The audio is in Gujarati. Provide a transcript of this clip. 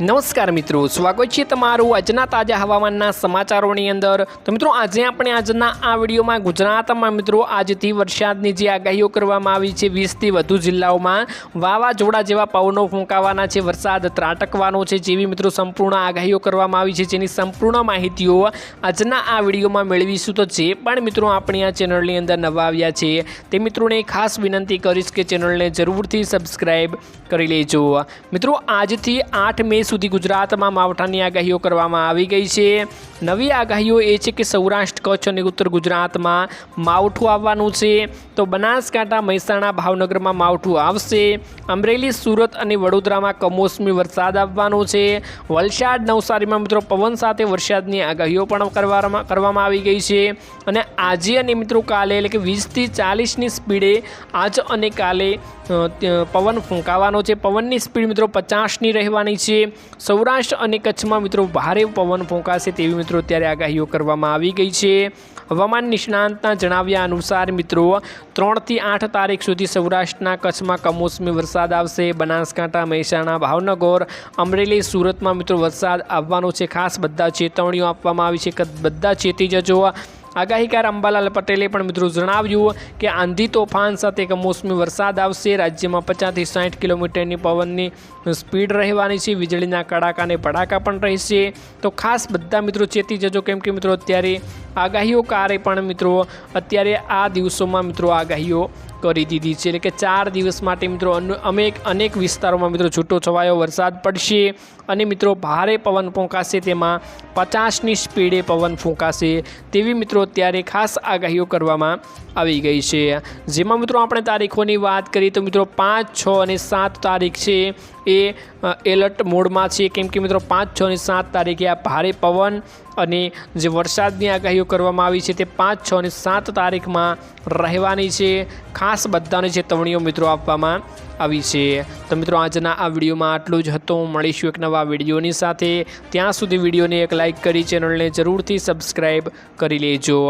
નમસ્કાર મિત્રો, સ્વાગત છે તમારું આજના તાજા હવામાનના સમાચારોની અંદર. તો મિત્રો, આજે આપણે આજના આ વિડીયોમાં ગુજરાતમાં મિત્રો, આજથી વરસાદની જે આગાહીઓ કરવામાં આવી છે વીસથી વધુ જિલ્લાઓમાં, વાવાઝોડા જેવા પવનો ફૂંકાવાના છે, વરસાદ ત્રાટકવાનો છે, જેવી મિત્રો સંપૂર્ણ આગાહીઓ કરવામાં આવી છે, જેની સંપૂર્ણ માહિતીઓ આજના આ વિડીયોમાં મેળવીશું. તો જે પણ મિત્રો આપણી આ ચેનલની અંદર નવા આવ્યા છે, તે મિત્રોને ખાસ વિનંતી કરીશ કે ચેનલને જરૂરથી સબસ્ક્રાઈબ કરી લેજો. મિત્રો, આજથી આઠ મે સુધી ગુજરાતમાં માવઠાની આગાહીઓ કરવામાં આવી ગઈ છે. નવી આગાહીઓ એ છે કે સૌરાષ્ટ્ર, કચ્છ અને ઉત્તર ગુજરાતમાં માવઠું આવવાનું છે. તો બનાસકાંઠા, મહેસાણા, ભાવનગરમાં માવઠું આવશે. અમરેલી, સુરત અને વડોદરામાં કમોસમી વરસાદ આવવાનો છે. વલસાડ, નવસારીમાં મિત્રો પવન સાથે વરસાદની આગાહીઓ પણ કરવામાં કરવામાં આવી ગઈ છે. અને આજે અને મિત્રો કાલે એટલે કે વીસથી ચાલીસની સ્પીડે આજ અને કાલે પવન ફૂંકાવાનો છે. પવનની સ્પીડ મિત્રો પચાસની રહેવાની છે. સૌરાષ્ટ્ર અને કચ્છમાં મિત્રો ભારે પવન ફૂંકાશે તેવી મિત્રો અત્યારે આગાહીઓ કરવામાં આવી ગઈ છે. હવામાન નિષ્ણાંતના જણાવ્યા અનુસાર મિત્રો ત્રણથી આઠ તારીખ સુધી સૌરાષ્ટ્રના કચ્છમાં કમોસમી વરસાદ આવશે. બનાસકાંઠા, મહેસાણા, ભાવનગર, અમરેલી, સુરતમાં મિત્રો વરસાદ આવવાનો છે. ખાસ બધા ચેતવણીઓ આપવામાં આવી છે. બધા ચેતી જજો. આગાહીકાર અંબાલાલ પટેલે પણ મિત્રો જણાવ્યું કે આંધી તોફાન સાથે કમોસમી વરસાદ આવશે. રાજ્યમાં પચાસથી સાઠ કિલોમીટરની પવનની સ્પીડ રહેવાની છે. વીજળીના કડાકા અને ભડાકા પણ રહેશે. તો ખાસ બધા મિત્રો ચેતી જજો કેમ કે મિત્રો અત્યારે આગાહીઓ કારે પણ મિત્રો, અત્યારે આ દિવસોમાં મિત્રો આગાહીઓ કરી દીધી છે. એટલે કે ચાર દિવસ માટે મિત્રો અમે અનેક વિસ્તારોમાં મિત્રો છૂટો છવાયો વરસાદ પડશે અને મિત્રો ભારે પવન ફૂંકાશે, તેમાં પચાસની સ્પીડે પવન ફૂંકાશે તેવી મિત્રો અત્યારે ખાસ આગાહીઓ કરવામાં આવી ગઈ છે. જેમાં મિત્રો આપણે તારીખોની વાત કરીએ તો મિત્રો પાંચ, છ અને સાત તારીખ છે. એ એલર્ટ મોડમાં છે. કેમ કે મિત્રો, પાંચ, છ અને સાત તારીખે આ ભારે પવન અને જે વરસાદની આગાહીઓ કરવામાં આવી છે તે પાંચ, છ અને સાત તારીખમાં રહેવાની છે. ખાસ બધાને ચેતવણીઓ મિત્રો આપવામાં આવી છે. તો મિત્રો, આજના આ વિડીયોમાં આટલું જ હતું. મળીશું એક નવા વિડીયોની સાથે. ત્યાં સુધી વિડીયોને એક લાઇક કરી, ચેનલને જરૂરથી સબસ્ક્રાઈબ કરી લેજો.